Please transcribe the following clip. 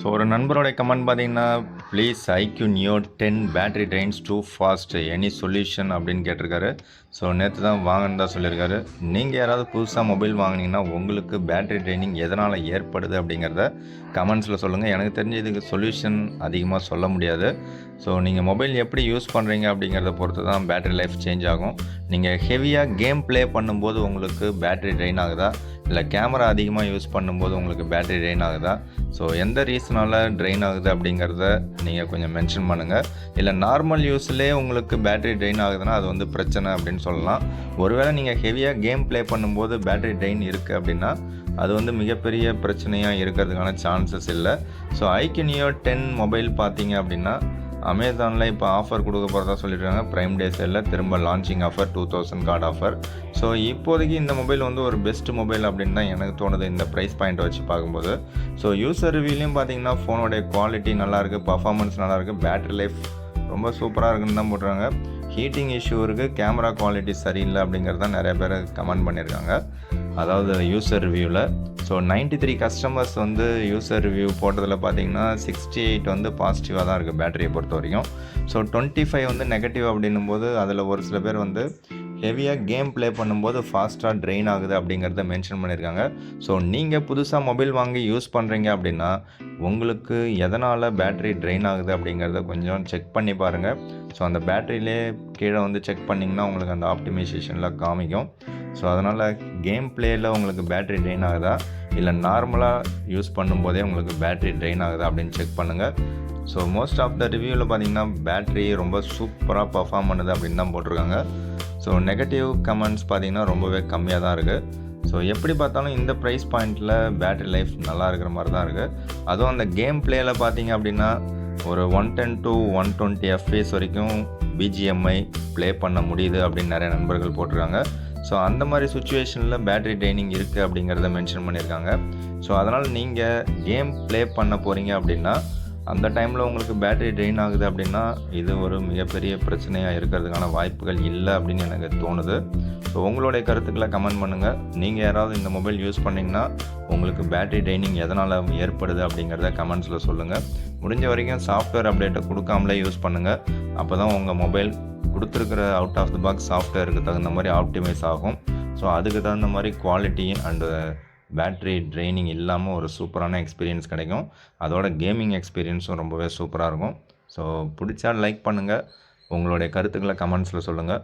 So ஒரு நண்பரோடைய comment பார்த்தீங்கன்னா please iQOO Neo ten battery drains too fast any solution அப்படின்னு கேட்டிருக்காரு. ஸோ நேற்று தான் வாங்கன்னு தான் சொல்லியிருக்காரு. நீங்கள் யாராவது புதுசாக மொபைல் வாங்கினீங்கன்னா உங்களுக்கு பேட்டரி ட்ரைனிங் எதனால் ஏற்படுது அப்படிங்கிறத கமெண்ட்ஸில் சொல்லுங்கள் எனக்கு தெரிஞ்சு இதுக்கு சொல்யூஷன் அதிகமாக சொல்ல முடியாது. ஸோ நீங்கள் மொபைல் எப்படி யூஸ் பண்ணுறீங்க அப்படிங்கிறத பொறுத்து தான் பேட்டரி லைஃப் சேஞ்ச் ஆகும். நீங்கள் ஹெவியாக கேம் ப்ளே பண்ணும்போது உங்களுக்கு பேட்டரி ட்ரெயின் ஆகுதா? இல்லை கேமரா அதிகமாக யூஸ் பண்ணும்போது உங்களுக்கு பேட்டரி ட்ரெயின் ஆகுதா? ஸோ எந்த ரீசனால் ட்ரெயின் ஆகுது அப்படிங்கிறத நீங்கள் கொஞ்சம் மென்ஷன் பண்ணுங்கள் இல்லை நார்மல் யூஸ்லேயே உங்களுக்கு பேட்டரி ட்ரெயின் ஆகுதுன்னா அது வந்து பிரச்சனை அப்படின்னு சொல்லலாம். ஒருவேளை நீங்கள் ஹெவியாக கேம் ப்ளே பண்ணும்போது பேட்டரி ட்ரெயின் இருக்குது அப்படின்னா அது வந்து மிகப்பெரிய பிரச்சனையாக இருக்கிறதுக்கான சான்சஸ் இல்லை. ஸோ ஐக்கினியோ டென் மொபைல் பார்த்தீங்க அப்படின்னா அமேசானில் இப்போ ஆஃபர் கொடுக்க போகிறதா சொல்லியிருக்காங்க ப்ரைம் டே சேலில் திரும்ப launching offer two thousand card offer so இப்போதைக்கு இந்த மொபைல் வந்து ஒரு பெஸ்ட் மொபைல் அப்படின்னு தான் எனக்கு தோணுது. இந்த ப்ரைஸ் பாயிண்ட் வச்சு பார்க்கும்போது. ஸோ யூசர் ரிவ்யூலையும் பார்த்தீங்கன்னா ஃபோனோடைய குவாலிட்டி நல்லாயிருக்கு பர்ஃபார்மன்ஸ் நல்லாயிருக்கு பேட்டரி லைஃப் ரொம்ப சூப்பராக இருக்குன்னு தான் போடுறாங்க ஹீட்டிங் இஷ்யூ இருக்குது கேமரா குவாலிட்டி சரியில்லை அப்படிங்கிறது தான் நிறைய பேர் கமெண்ட் பண்ணியிருக்காங்க. அதாவது யூசர் ரிவ்யூவில் ஸோ 93 த்ரீ கஸ்டமர்ஸ் வந்து யூசர் ரிவ்யூ போட்டதில் பார்த்தீங்கன்னா சிக்ஸ்டி எயிட் வந்து பாசிட்டிவாக தான் இருக்குது பேட்டரியை பொறுத்த வரைக்கும் ஸோ டுவெண்ட்டி ஃபைவ் வந்து நெகட்டிவ் அப்படின்னும் போது அதில் ஒரு சில பேர் வந்து ஹெவியாக கேம் ப்ளே பண்ணும்போது ஃபாஸ்ட்டாக ட்ரெயின் ஆகுது அப்படிங்கிறத மென்ஷன் பண்ணியிருக்காங்க ஸோ நீங்கள் புதுசாக மொபைல் வாங்கி யூஸ் பண்ணுறீங்க அப்படின்னா உங்களுக்கு எதனால் பேட்டரி ட்ரெயின் ஆகுது அப்படிங்கிறத கொஞ்சம் செக் பண்ணி பாருங்கள் ஸோ அந்த பேட்டரியிலே கீழே வந்து செக் பண்ணிங்கன்னா உங்களுக்கு அந்த ஆப்டிமைசேஷனில் காமிக்கும். ஸோ அதனால் கேம் பிளேயில் உங்களுக்கு பேட்டரி ட்ரெயின் ஆகுதா? இல்லை நார்மலாக யூஸ் பண்ணும்போதே உங்களுக்கு பேட்டரி ட்ரெயின் ஆகுதா அப்படின்னு செக் பண்ணுங்கள் ஸோ மோஸ்ட் ஆஃப் த ரிவ்யூவில் பார்த்தீங்கன்னா பேட்டரி ரொம்ப சூப்பராக பர்ஃபார்ம் பண்ணுது அப்படின்னு தான் போட்டிருக்காங்க. ஸோ நெகட்டிவ் கமெண்ட்ஸ் பார்த்தீங்கன்னா ரொம்பவே கம்மியாக தான் இருக்குது ஸோ எப்படி பார்த்தாலும் இந்த ப்ரைஸ் பாயிண்ட்டில் பேட்டரி லைஃப் நல்லா இருக்கிற மாதிரி தான் இருக்குது அதுவும் அந்த கேம் பிளேயில் பார்த்தீங்க அப்படின்னா ஒரு one ten to one twenty FPS வரைக்கும் பிஜிஎம்ஐ ப்ளே பண்ண முடியுது அப்படின்னு நிறைய நண்பர்கள் போட்டிருக்காங்க. ஸோ அந்த மாதிரி சுச்சுவேஷனில் பேட்டரி ட்ரைனிங் இருக்குது அப்படிங்கிறத மென்ஷன் பண்ணியிருக்காங்க. ஸோ அதனால் நீங்கள் கேம் ப்ளே பண்ண போகிறீங்க அப்படின்னா அந்த டைமில் உங்களுக்கு பேட்டரி ட்ரெயின் ஆகுது அப்படின்னா இது ஒரு மிகப்பெரிய பிரச்சனையாக இருக்கிறதுக்கான வாய்ப்புகள் இல்லை அப்படின்னு எனக்கு தோணுது. ஸோ உங்களுடைய கருத்துக்களை கமெண்ட் பண்ணுங்கள் நீங்கள் யாராவது இந்த மொபைல் யூஸ் பண்ணிங்கன்னா உங்களுக்கு பேட்டரி ட்ரைனிங் எதனால் ஏற்படுது அப்படிங்கிறத கமெண்ட்ஸில் சொல்லுங்கள் முடிஞ்ச வரைக்கும் சாஃப்ட்வேர் அப்டேட்டை கொடுக்காமலே யூஸ் பண்ணுங்கள் அப்போ தான் உங்கள் மொபைல் கொடுத்துருக்கிற அவுட் ஆஃப் த பாக்ஸ் சாஃப்ட்வேருக்கு தகுந்த மாதிரி ஆப்டிமைஸ் ஆகும். ஸோ அதுக்கு தகுந்த மாதிரி குவாலிட்டி அண்டு பேட்ரி ட்ரைனிங் இல்லாமல் ஒரு சூப்பரான எக்ஸ்பீரியன்ஸ் கிடைக்கும். அதோட கேமிங் எக்ஸ்பீரியன்ஸும் ரொம்பவே சூப்பராக இருக்கும். ஸோ பிடிச்சா லைக் பண்ணுங்கள் உங்களுடைய கருத்துக்களை கமெண்ட்ஸில் சொல்லுங்கள்